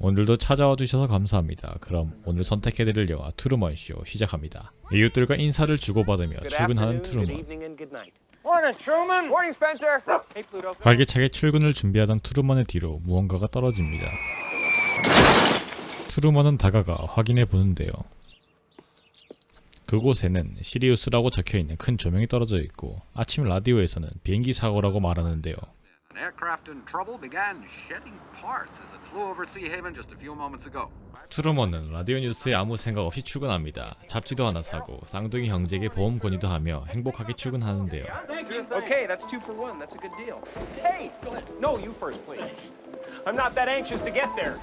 오늘도 찾아와 주셔서 감사합니다. 그럼 오늘 선택해드릴 영화 트루먼 쇼 시작합니다. 이웃들과 인사를 주고받으며 출근하는 트루먼. 활기차게 출근을 준비하던 트루먼의 뒤로 무언가가 떨어집니다. 트루먼은 다가가 확인해 보는데요. 그곳에는 시리우스라고 적혀 있는 큰 조명이 떨어져 있고 아침 라디오에서는 비행기 사고라고 말하는데요. An aircraft in trouble began shedding parts as it flew over Sea Haven just a few moments ago. 트루먼은 라디오 뉴스에 아무 생각 없이 출근합니다. 잡지도 하나 사고 쌍둥이 형제에게 보험 건의도 하며 행복하게 출근하는데요. Okay, that's two for one. That's a good deal. Hey, go ahead. No, you first, please. I'm not that anxious to get there.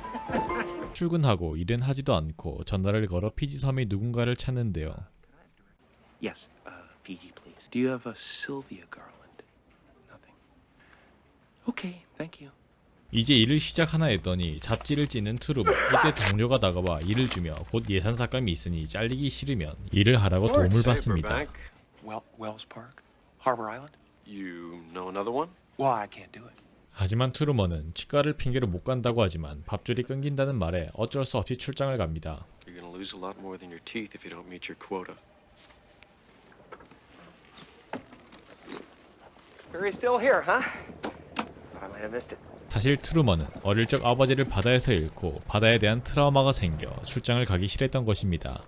출근하고 일은 하지도 않고 전화를 걸어 피지 섬의 누군가를 찾는데요. Yes, uh, Fiji, please. Do you have a Sylvia garland? Thank you. 이제 일을 시작하나 했더니 잡지를 찌는 트루먼 이때 동료가 다가와 일을 주며 곧 예산 삭감이 있으니 잘리기 싫으면 일을 하라고 도움을 받습니다. Well, Wells Park, Harbor Island. You know another one? Well, I can't do it. 하지만 트루먼은 치과를 핑계로 못 간다고 하지만 밥줄이 끊긴다는 말에 어쩔 수 없이 출장을 갑니다. You're gonna lose a lot more than your teeth if you don't meet your quota. Barry's still here, huh? 사실 트루먼은 어릴 적 아버지를 바다에서 잃고 바다에 대한 트라우마가 생겨 출장을 가기 싫었던 것입니다.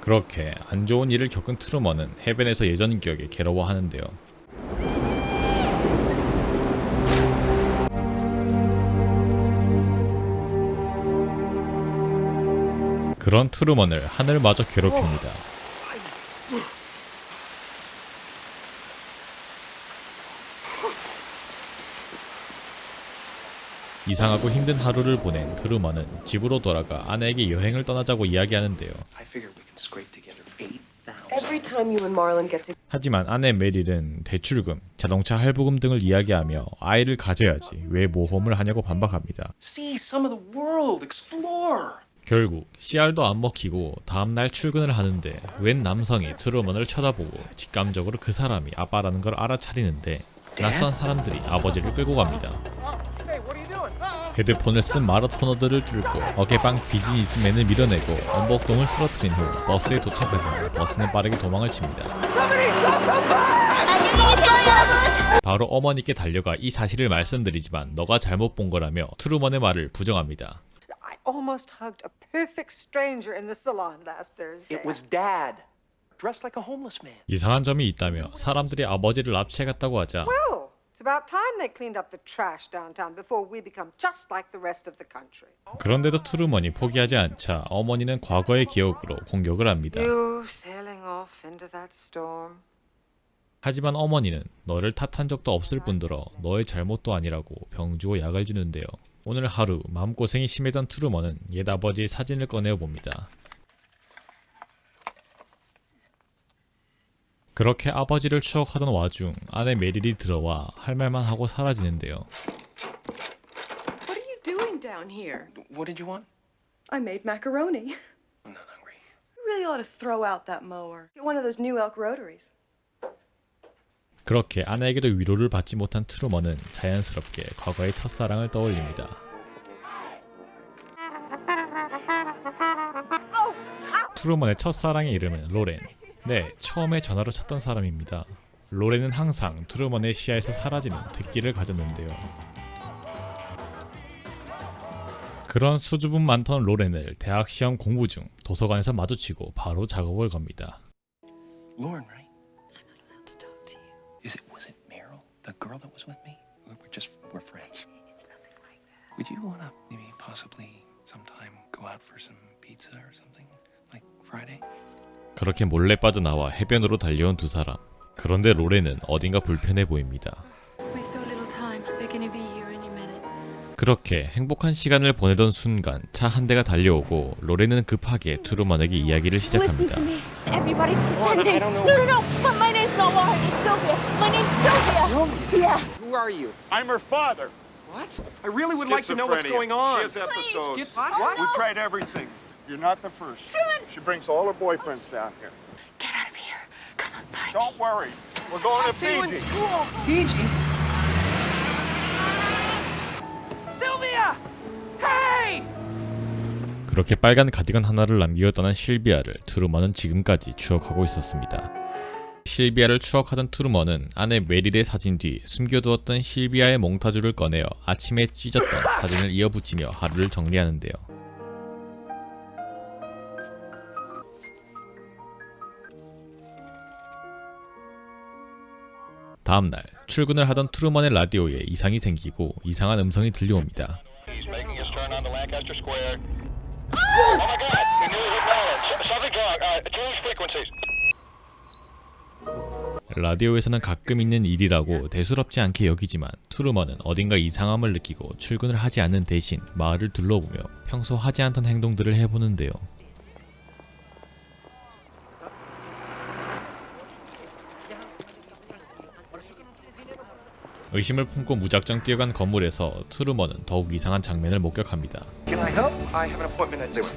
그렇게 안 좋은 일을 겪은 트루먼은 해변에서 예전 기억에 괴로워하는데요. 그런 트루먼을 하늘마저 괴롭힙니다. 이상하고 힘든 하루를 보낸 트루먼은 집으로 돌아가 아내에게 여행을 떠나자고 이야기하는데요. I figure we can scrape together eight thousand. Every time you and Marlon get to 하지만 아내 메릴은 대출금, 자동차 할부금 등을 이야기하며 아이를 가져야지 왜 모험을 하냐고 반박합니다. See some of the world. Explore. 결국 씨알도 안 먹히고 다음날 출근을 하는데 웬 남성이 트루먼을 쳐다보고 직감적으로 그 사람이 아빠라는 걸 알아차리는데 낯선 사람들이 아버지를 끌고 갑니다. 헤드폰을 쓴 마라토너들을 뚫고 어깨빵 비즈니스맨을 밀어내고 엄복동을 쓰러뜨린 후 버스에 도착하지만 버스는 빠르게 도망을 칩니다. 바로 어머니께 달려가 이 사실을 말씀드리지만 너가 잘못 본 거라며 트루먼의 말을 부정합니다. I almost hugged a perfect stranger in the salon last Thursday. It was Dad, dressed like a homeless man. 이상한 점이 있다며 사람들이 아버지를 납치해갔다고 하자 Well, it's about time they cleaned up the trash downtown before we become just like the rest of the country. 그런데도 트루먼이 포기하지 않자 어머니는 과거의 기억으로 공격을 합니다. You sailing off into that storm. 하지만 어머니는 너를 탓한 적도 없을 뿐더러 너의 잘못도 아니라고 병주고 약을 주는데요. 오늘 하루 마음고생이 심했던 트루먼은 옛 아버지의 사진을 꺼내어 봅니다. 그렇게 아버지를 추억하던 와중 아내 메릴이 들어와 할 말만 하고 사라지는데요. What are you doing down here? What did you want? I made macaroni. I'm not hungry. You really ought to throw out that mower. Get one of those new elk rotaries. 그렇게 아내에게도 위로를 받지 못한 트루먼은 자연스럽게 과거의 첫사랑을 떠올립니다. 트루먼의 첫사랑의 이름은 로렌. 네, 처음에 전화로 찾던 사람입니다. 로렌은 항상 트루먼의 시야에서 사라지는 특기를 가졌는데요. 그런 수줍음 많던 로렌을 대학 시험 공부 중 도서관에서 마주치고 바로 작업을 겁니다. Lauren, right? To talk to you. Is it? Was it Meryl, the girl that was with me? We're just we're friends. It's nothing like that. Would you want to maybe possibly sometime go out for some pizza or something like Friday? 그렇게 몰래 빠져나와 해변으로 달려온 두 사람. 그런데 로렌은 어딘가 불편해 보입니다. 그렇게 행복한 시간을 보내던 순간 차 한 대가 달려오고 로렌은 급하게 트루먼에게 이야기를 시작합니다. What? I really would like to know what's going on. What? We've tried everything. You're not the first. She brings all her boyfriends down here. Get out of here. Come on, find Don't worry. We're going to See you in Fiji. school. Fiji? Sylvia! Hey! 그렇게 빨간 가디건 하나를 남기고 떠난 실비아를 트루먼은 지금까지 추억하고 있었습니다. 실비아를 추억하던 트루먼은 아내 메릴의 사진 뒤 숨겨두었던 실비아의 몽타주를 꺼내어 아침에 찢었던 사진을 이어붙이며 하루를 정리하는데요. 다음날 출근을 하던 트루먼의 라디오에 이상이 생기고 이상한 음성이 들려옵니다. 라디오에서는 가끔 있는 일이라고 대수롭지 않게 여기지만 트루먼은 어딘가 이상함을 느끼고 출근을 하지 않는 대신 마을을 둘러보며 평소 하지 않던 행동들을 해보는데요. 의심을 품고 무작정 뛰어간 건물에서 트루먼은 더욱 이상한 장면을 목격합니다. Can I help? I have an appointment at 6.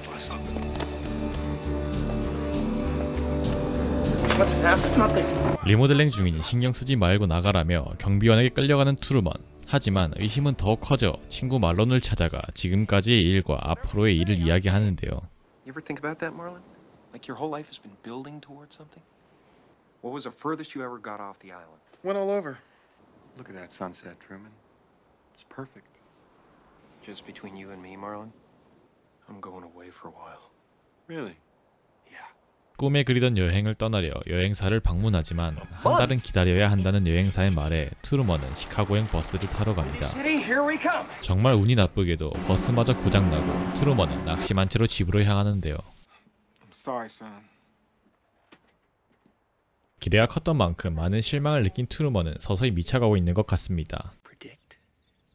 What's happening? Nothing. 리모델링 중이니 신경 쓰지 말고 나가라며 경비원에게 끌려가는 트루먼. 하지만 의심은 더 커져 친구 말론을 찾아가 지금까지의 일과 앞으로의 일을 이야기하는데요. You ever think about that, Marlon? Like your whole life has been building towards something? What was the furthest you ever got off the island? Went all over. Look at that sunset, Truman. It's perfect. Just between you and me, Marlon? I'm going away for a while. Really? Yeah. 꿈에 그리던 여행을 떠나려 여행사를 방문하지만 한 달은 기다려야 한다는 여행사의 말에 트루먼은 시카고행 버스를 타러 갑니다. City, here we come. 정말 운이 나쁘게도 버스마저 고장나고 트루먼은 낙심한 채로 집으로 향하는데요. I'm sorry, son. 기대가 컸던 만큼 많은 실망을 느낀 트루먼은 서서히 미쳐가고 있는 것 같습니다. Predict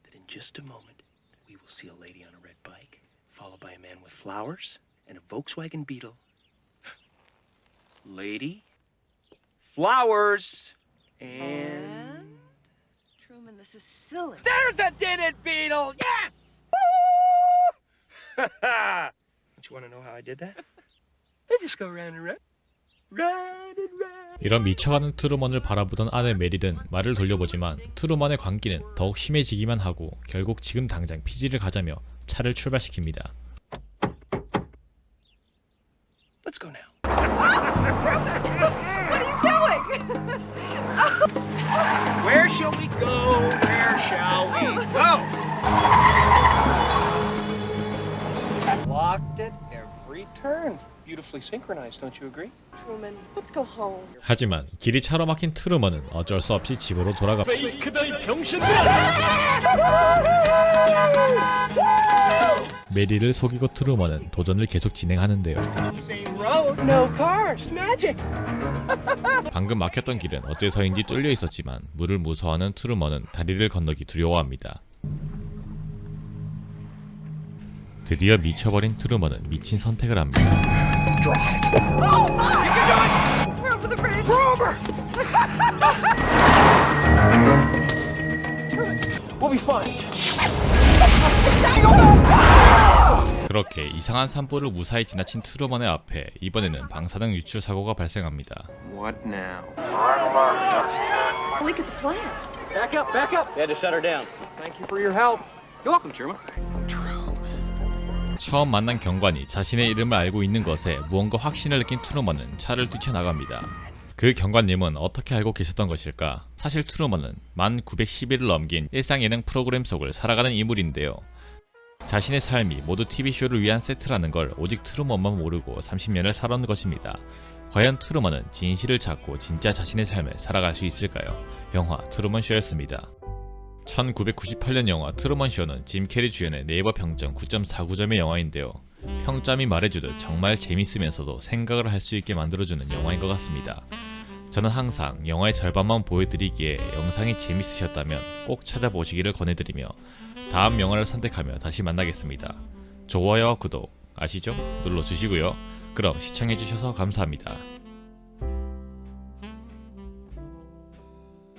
that in just a moment we will see a lady on a red bike, followed by a man with flowers and a Volkswagen Beetle. Lady, flowers, and. Truman, this is silly. There's the dented beetle. Yes. Don't you want to know how I did that? I just go round and round, round and round. 이런 미쳐가는 트루먼을 바라보던 아내 메릴은 말을 돌려보지만 트루먼의 광기는 더욱 심해지기만 하고 결국 지금 당장 피지를 가자며 차를 출발시킵니다. Let's go now. What are you doing? Where shall we go? Where shall we go? Locked at every turn. Beautifully synchronized, don't you agree? Truman, let's go home. 하지만 길이 차로 막힌 트루먼은 어쩔 수 없이 집으로 돌아갑니다. 메리를 속이고 트루먼은 도전을 계속 진행하는데요. Same road, no cars. Magic. 방금 막혔던 길은 어째서인지 뚫려 있었지만 물을 무서워하는 트루먼은 다리를 건너기 두려워합니다. 드디어 미쳐버린 트루먼은 미친 선택을 합니다. We're over the bridge. We'll be fine. 그렇게 이상한 산보를 무사히 지나친 트루먼의 앞에 이번에는 방사능 유출 사고가 발생합니다. What now? Look at the plan. Back up, back up. They had to shut her down. Thank you for your help. You're welcome, Truman. 처음 만난 경관이 자신의 이름을 알고 있는 것에 무언가 확신을 느낀 트루먼은 차를 뛰쳐나갑니다. 그 경관님은 어떻게 알고 계셨던 것일까? 사실 트루먼은 만 910일을 넘긴 일상 예능 프로그램 속을 살아가는 인물인데요. 자신의 삶이 모두 TV쇼를 위한 세트라는 걸 오직 트루먼만 모르고 30년을 살아온 것입니다. 과연 트루먼은 진실을 찾고 진짜 자신의 삶을 살아갈 수 있을까요? 영화 트루먼 쇼였습니다. 1998년 영화 트루먼 쇼는 짐 캐리 주연의 네이버 평점 9.49점의 영화인데요. 평점이 말해주듯 정말 재밌으면서도 생각을 할 수 있게 만들어주는 영화인 것 같습니다. 저는 항상 영화의 절반만 보여드리기에 영상이 재밌으셨다면 꼭 찾아보시기를 권해드리며 다음 영화를 선택하며 다시 만나겠습니다. 좋아요와 구독 아시죠? 눌러주시고요. 그럼 시청해주셔서 감사합니다.